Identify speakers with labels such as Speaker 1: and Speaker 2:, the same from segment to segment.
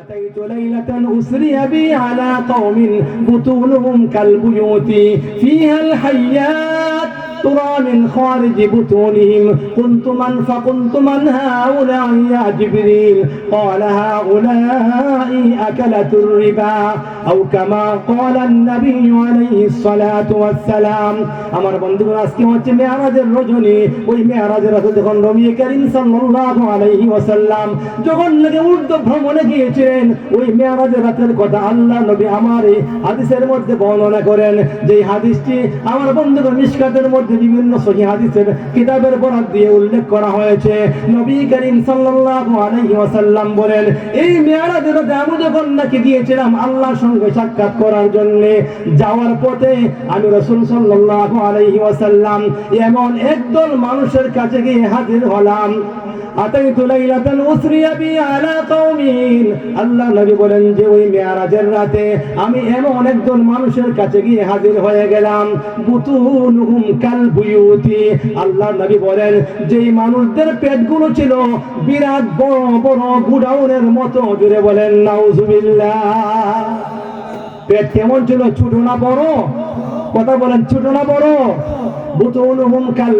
Speaker 1: أتيت ليلة أسري بي على قوم بطونهم كالبيوت فيها الحيات ترى من خارج بطونهم قلت من فقلت من هؤلاء يا جبريل قال هؤلاء أكلة الربا أو كما قال النبي عليه الصلاة والسلام আমার বন্ধুগণ আজকে হচ্ছে মেয়ারাজের রজনী ওই মেয়ারাজের রাতে যখন নবী করিম সাল্লাল্লাহু আলাইহি ওয়াসাল্লাম যখন নাকি ঊর্ধ্ব ভ্রমণে গিয়েছিলেন ওই মেয়ারাজের রাতের কথা আল্লাহ নবী আমার এই হাদিসের মধ্যে বর্ণনা করেন যে হাদিসটি আমার বন্ধুগণ মিশকাতের মধ্যে বিভিন্ন সহি হাদিসের কিতাবের বরাদ দিয়ে উল্লেখ করা হয়েছে। নবী করিম সাল্লাল্লাহু আলাইহি ওয়াসাল্লাম বলেন, এই মেয়ারাজের আমি যখন নাকি গিয়েছিলাম আল্লাহর সঙ্গে সাক্ষাৎ করার জন্য, যাওয়ার পথে আমি রাসূল সাল্লাল্লাহু আলাইহি ওয়াসাল্লাম এমন একদল মানুষের কাছে গিয়ে হাজির হলাম। আতাইতু উসরিয়া বি আলা কওমিন। আল্লাহ নবী বলেন যে, ওই রাতে আমি এমন একজন মানুষের কাছে গিয়ে হাজির হয়ে গেলাম। বুতুনুহুম আল্লাহ নবী বলেন, যেই মানুষদের পেটগুলো ছিল বিরাট বড় বড় গুডাউনের মতো, জুড়ে বলেন, নাউজুবিল্লাহ। পেট কেমন ছিল? ছোট না বড়? কথা বলেন, ছোট না বড়? কাল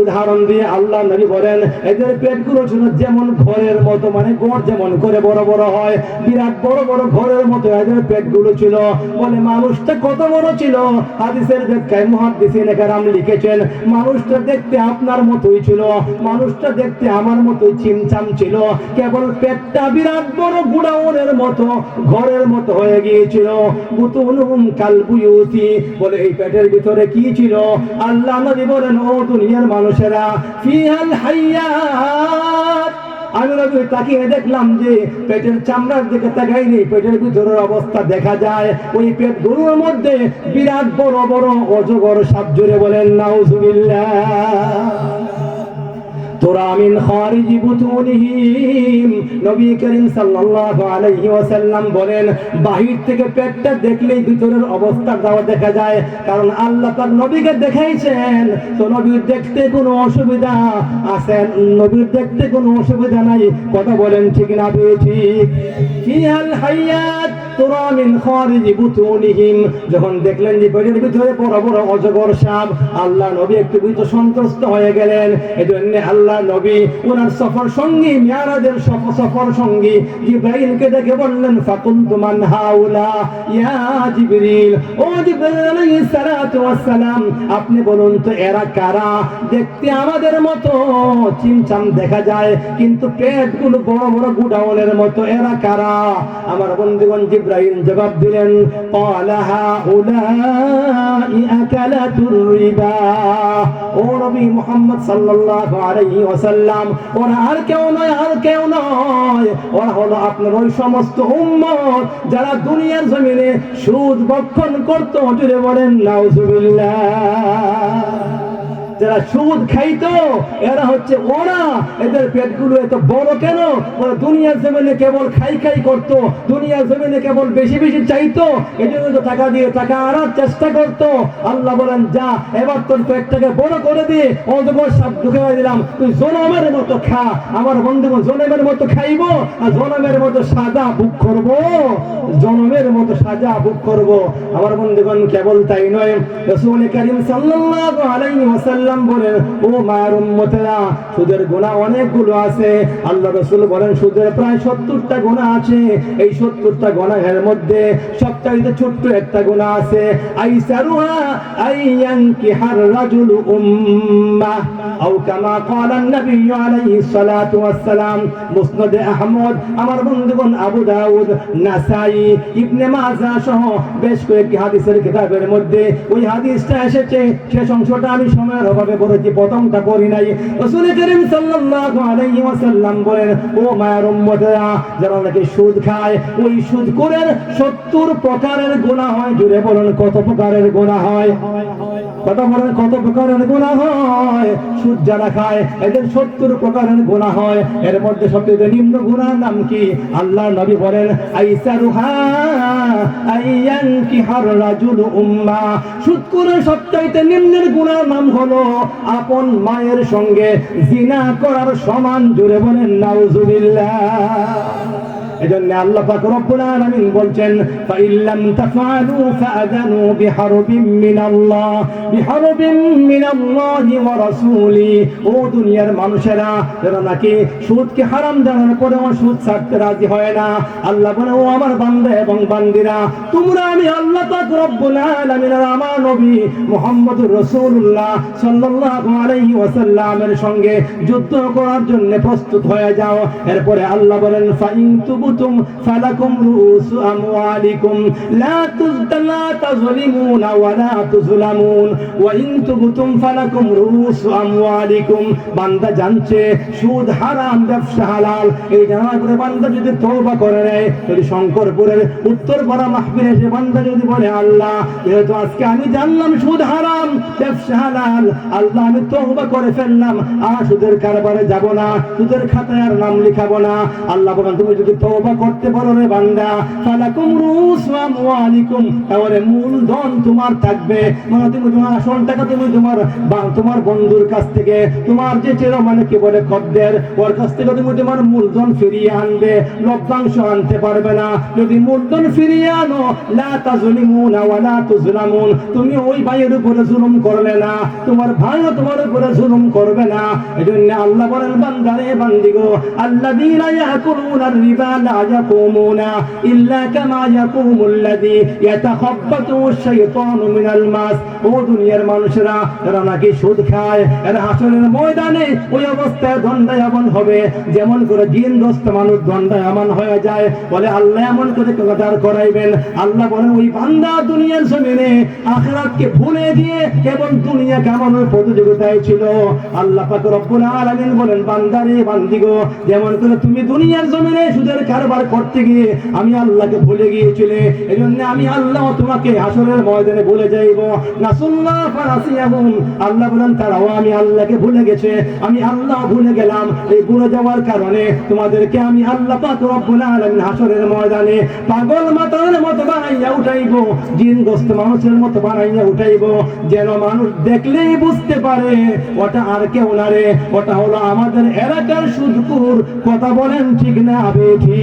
Speaker 1: উদাহরণ দিয়ে আল্লাহ নবী বলেন, এদের পেটগুলো ছিল যেমন ঘরের মতো মানে ঘর যেমন করে বড় বড় হয়, বিরাট বড় বড় ঘরের মতো এদের পেটগুলো ছিল। বলে, মানুষটা কত বড় ছিল? হাদিসের ব্যাখ্যায় মুহাদ্দিসিন কেরাম লিখেছেন, মানুষটা দেখতে আপনার মতোই ছিল, মানুষটা দেখতে আমার মতোই চিমচাম ছিল। কেবল পেটটা বিরাট বড় গুড়াউনের মতো ঘরের মতো হয়ে গিয়েছিল। বুতুনুহুম কাল বলে, এই পেটের ভিতরে কি ছিল? আল্লাহ নবী বলেন, ও দুনিয়ার মানুষেরা, ফিহাল হাইয়াত। আমি নবী তাকিয়ে দেখলাম যে পেটের চামড়ার দিকে তাকাইনি, পেটের ভিতরের অবস্থা দেখা যায়। ওই পেট গরুর মধ্যে বিরাট বড় বড় অজগর সাপ জুড়ে বলেন, নাউজুবিল্লাহ। তোরা মিন খারিজি নবী করিম সাল্লাল্লাহু আলাইহি ওয়াসাল্লাম বলেন, বাহির থেকে পেটটা দেখলেই ভিতরের অবস্থা দাও দেখা যায়, কারণ আল্লাহ তার নবীকে দেখাইছেন। তো নবীর দেখতে কোনো অসুবিধা আছে? নবীর দেখতে কোনো অসুবিধা নাই? কথা বলেন ঠিক না, ঠিক। ফিহাল হায়াত যখন দেখলেন যে পেটের ভিতরে বড় বড় অজগর সাপ, আল্লাহ নবী একটু ভীত সন্ত্রস্ত হয়ে গেলেন। এজন্য আল্লাহ নবী ওনার সফর সঙ্গী সফর সঙ্গী দেখে বললেন হাউলা? আপনি বলুন তো এরা কারা? দেখতে আমাদের মতো চিমচাম দেখা যায়, কিন্তু পেটগুলো বড় বড় গুডাউনের মতো, এরা কারা? আমার বন্ধুগণ জিব্রাইল জবাব দিলেন মুহাম্মদ ওরা আর কেউ নয়, আর কেউ নয়। হলো আপনার ওই সমস্ত যারা দুনিয়ার জমিনে সুদ বক্ষণ করতো। জুড়ে বলেন যারা সুদ খাইতো, এরা হচ্ছে ওরা এদের পেটগুলো এত বড় কেন? ওরা দুনিয়ার জমিনে কেবল খাই খাই করতো, দুনিয়ার জমিনে কেবল বেশি বেশি চাইতো। এই জন্য তো টাকা দিয়ে টাকা আনার চেষ্টা করতো। আল্লাহ বলেন, যা, এবার তোর পেটটাকে বড় করে দিয়ে অজগর সাপ ঢুকে দিলাম, তুই জনমের মতো খা। আমার বন্ধু জনমের মতো খাইবো আর জনমের মতো সাজা বুক করব? জনমের মতো সাজা বুক করব? আমার বন্ধুগণ, কেবল তাই নয়, রসুল করিম সাল্লাল্লাহু আলাইহি ওয়াসাল্লাম সাল্লাম বলেন, ও মায়ের উম্মতেরা, সুদের গোনা অনেকগুলো আছে। আল্লাহ রসুল বলেন, সুদের প্রায় সত্তরটা গোনা আছে। এই সত্তরটা গোনাহের মধ্যে সবচাইতে ছোট্ট একটা গোনা আছে রাজুল উম্মা, আও কামা নবী সালাতু মুসনাদে আহমদ, আমার বন্ধুগণ আবু দাউদ, নাসাই, ইবনে সহ বেশ কয়েকটি হাদিসের কিতাবের মধ্যে ওই হাদিসটা এসেছে। সে অংশটা আমি সময়ের অভাবে পড়েছি প্রথমটা পড়ি নাই। রাসূল করিম ওয়াসাল্লাম বলেন, ও মায়ের উম্মতেরা, যারা নাকি সুদ খায়, ওই সুদ করে 70 প্রকারের গুনাহ হয়। জুড়ে বলুন, কত প্রকারের গুনাহ হয়? কত বলেন, কত প্রকারের গুনাহ হয়? সুদ যারা খায়, এদের সত্তর প্রকারের গুনাহ হয়। এর মধ্যে সবচেয়ে নিম্ন গুণার নাম কি? আল্লাহ নবী বলেন, আইসারুহা আইয়ান কি হার রাজুল উম্মা। সুদ করে সবচাইতে নিম্নের গুণার নাম হলো আপন মায়ের সঙ্গে জিনা করার সমান জুড়ে বলেন নাউজুবিল্লাহ। এজন্য আল্লাহ পাক রব্বুল আলামিন বলছেন, ফাইল্লাম তাফআলু ফাআযানু বিহারবিন মিনাল্লাহ বিহারবিন মিনাল্লাহি ওয়া রাসূলি। ও দুনিয়ার মানুষেরা, যারা নাকি সুদকে হারাম জানার পরেও সুদ ছাড়তে রাজি হয় না, আল্লাহ বলে, ও আমার বান্দা এবং বান্দিরা, তোমরা আমি আল্লাহ পাক রব্বুল আলামিন আর আমার নবী মুহাম্মদুর রাসূলুল্লাহ সাল্লাল্লাহু আলাইহি ওয়াসাল্লামের সঙ্গে যুদ্ধ করার জন্য প্রস্তুত হয়ে যাও। এরপরে আল্লাহ বলেন, ফাইন তুবতুম ফালাকুম রুসু আমওয়ালিকুম লা তুজলা তাজলিমুনা ওয়া লা তুজলামুন ওয়া ইন তুবতুম ফালাকুম রুসু আমওয়ালিকুম সুদ হারাম, ব্যবসা হালাল, এই জানা করে বান্দা যদি তওবা করে নেয়, যদি শঙ্করপুরের উত্তর পাড়া মাহফিলে এসে বান্দা যদি বলে, আল্লাহ, যেহেতু আজকে আমি জানলাম সুদ হারাম, ব্যবসা হালাল, আল্লাহ, আমি তওবা করে ফেললাম, আর সুদের কারবারে যাব না, সুদের খাতায় আর নাম লিখাবো না, আল্লাহ বলেন, তুমি যদি তোবা করতে পারো রে বান্দা। ফালাকুম রুসুম ওয়ালিকুম তাহলে মূলধন তোমার থাকবে। মানে তুমি তোমার আসল টাকা তুমি তোমার তোমার বন্ধুর কাছ থেকে, তোমার যে চের মানে কি বলে কদ্দের ওর কাছ থেকে তুমি তোমার মূলধন ফিরিয়ে আনবে। লভ্যাংশ আনতে পারবে না। যদি মূলধন ফিরিয়ে আনো, লা তাজলিমুনা ওয়া লা তুজলামুন তুমি ওই ভাইয়ের উপরে জুলুম করলে না। তোমার ভাই তোমার উপরে জুলুম করবে না। এজন্য আল্লাহ বলেন বান্দারে বান্দিগো আল্লাহ আল্লাযীনা ইয়াকুলুনা রিবা لا يقومون إلا كما يقوم الذي يتخبطه الشيطان من الماس ও দুনিয়ার মানুষরা এরা নাকি সুদ খায় এরা হাসনের ময়দানে ওই অবস্থায় দণ্ডায়মন হবে যেমন করে জিনগ্রস্ত মানুষ দণ্ডায়মন হয়ে যায় বলে আল্লাহ এমন করে দাঁড় করাইবেন আল্লাহ বলেন ওই বান্দা দুনিয়ার জমিনে আখরাতকে ভুলে দিয়ে কেবল দুনিয়া কামানোর প্রতিযোগিতায় ছিল আল্লাহ পাক রব্বুল আলামিন বলেন বান্দারে বান্দিগো যেমন করে তুমি দুনিয়ার জমিনে সুদের কারবার করতে গিয়ে আমি আল্লাহকে ভুলে গিয়েছিলে, এজন্য আমি আল্লাহ তোমাকে হাসরের ময়দানে ভুলে যাইব। নাসুল্লাহ ফারাসিয়াহুম। আল্লাহ বলেন, তারাও আমি আল্লাহকে ভুলে গেছে। আমি আল্লাহ ভুলে গেলাম। এই ভুলে যাওয়ার কারণে তোমাদেরকে আমি আল্লাহ পাক রব্বুল আলামিন হাসরের ময়দানে পাগল মাতার মতো বানাইয়া উঠাইব জিনগ্রস্ত মানুষের মতো বানাইয়া উঠাইব। যেন মানুষ দেখলেই বুঝতে পারে, ওটা আর কেউ না রে, ওটা হলো আমাদের এলাকার সুদপুর। কথা বলেন ঠিক না বেঠি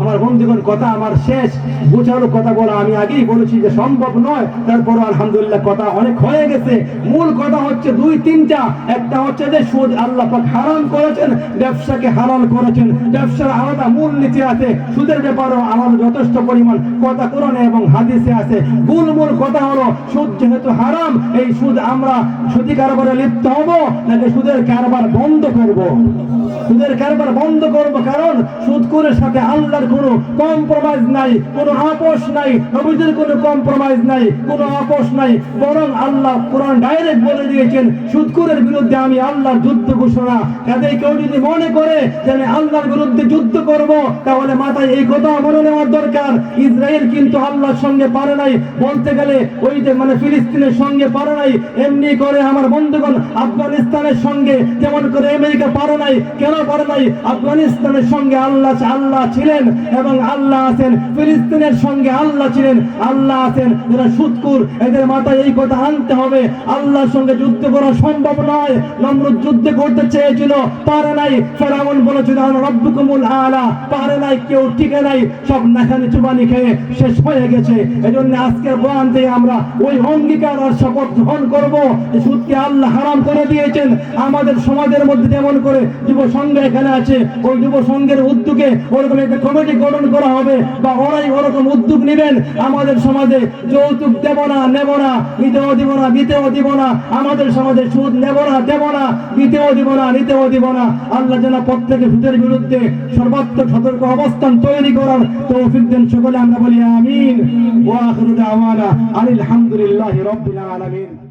Speaker 1: আমার বন্ধুগণ, কথা আমার শেষ। বুঝানো কথা বলা আমি আগেই বলেছি যে সম্ভব নয়। তারপর আলহামদুলিল্লাহ কথা অনেক হয়ে গেছে। মূল কথা হচ্ছে দুই, তিনটা। একটা হচ্ছে যে সুদ আল্লাহ পাক হারাম করেছেন, ব্যবসাকে হারাম করেছেন। ব্যবসার আলাদা মূল নীতি আছে। সুদের ব্যাপারেও আলাদা যথেষ্ট পরিমাণ কথা কোরআনে এবং হাদিসে আছে। মূল মূল কথা হলো, সুদ যেহেতু হারাম, এই সুদ আমরা সুদি কারবারে লিপ্ত হব, নাকি সুদের কারবার বন্ধ করব? সুদের কারবার বন্ধ করব কারণ সুদ করে সাথে আল্লাহর কোনো কম্প্রোমাইজ নাই, কোনো আপোষ নাই নবীদের কোনো কম্প্রোমাইজ নাই, কোনো আপোষ নাই। বরং আল্লাহ কোরআন ডাইরেক্ট বলে দিয়েছেন সুদকুরের বিরুদ্ধে আমি আল্লাহর যুদ্ধ ঘোষণা। কাজে কেউ যদি মনে করে যে আমি আল্লাহর বিরুদ্ধে যুদ্ধ করব, তাহলে মাথায় এই কথা মনে নেওয়ার দরকার। ইসরায়েল কিন্তু আল্লাহর সঙ্গে পারে নাই। বলতে গেলে ওই যে মানে ফিলিস্তিনের সঙ্গে পারে নাই। এমনি করে আমার বন্ধুগণ আফগানিস্তানের সঙ্গে যেমন করে আমেরিকা পারে নাই। কেন পারে নাই? আফগানিস্তানের সঙ্গে আল্লাহ আল্লাহ ছিলেন। এবং আল্লাহ আছেন, ফিলিস্তিনের সঙ্গে আল্লাহ ছিলেন, আল্লাহ আছেন। যারা সুৎকুর, এদের মাথায় এই কথা আনতে হবে। আল্লাহর সঙ্গে যুদ্ধ করা সম্ভব নয়। নমরুদ যুদ্ধ করতে চেয়েছিল, পারে নাই। ফেরাউন বলেছিল রব্বুকুমুল আলা। পারে নাই, কেউ টিকে নাই। সব নাখানি চুবানি খেয়ে শেষ হয়ে গেছে। এজন্য আজকের বয়ান থেকে আমরা, ওই অঙ্গীকার আর শপথ গ্রহণ করব সুদকে আল্লাহ হারাম করে দিয়েছেন। আমাদের সমাজের মধ্যে যেমন করে যুব সংঘ এখানে আছে, ওই যুব সংঘের উদ্যোগে ওরকম একটা কমিটি গঠন করা হবে বা ওরাই ওরকম উদ্যোগ নেবেন, আমাদের সমাজে যৌতুক দেব না, নেব না, নিতেও দিব না দিতেও দিব না, আমাদের সমাজে সুদ নেব না, দেব না দিতেও দিব না, নিতেও দিব না। আল্লাহ যেন প্রত্যেকে সুদের বিরুদ্ধে সর্বাত্মক সতর্ক অবস্থান তৈরি করার তৌফিক দেন সকলে, আমরা বলি আমিন। ওয়া আখিরু দাওয়ানা আলহামদুলিল্লাহি রাব্বিল আলামিন।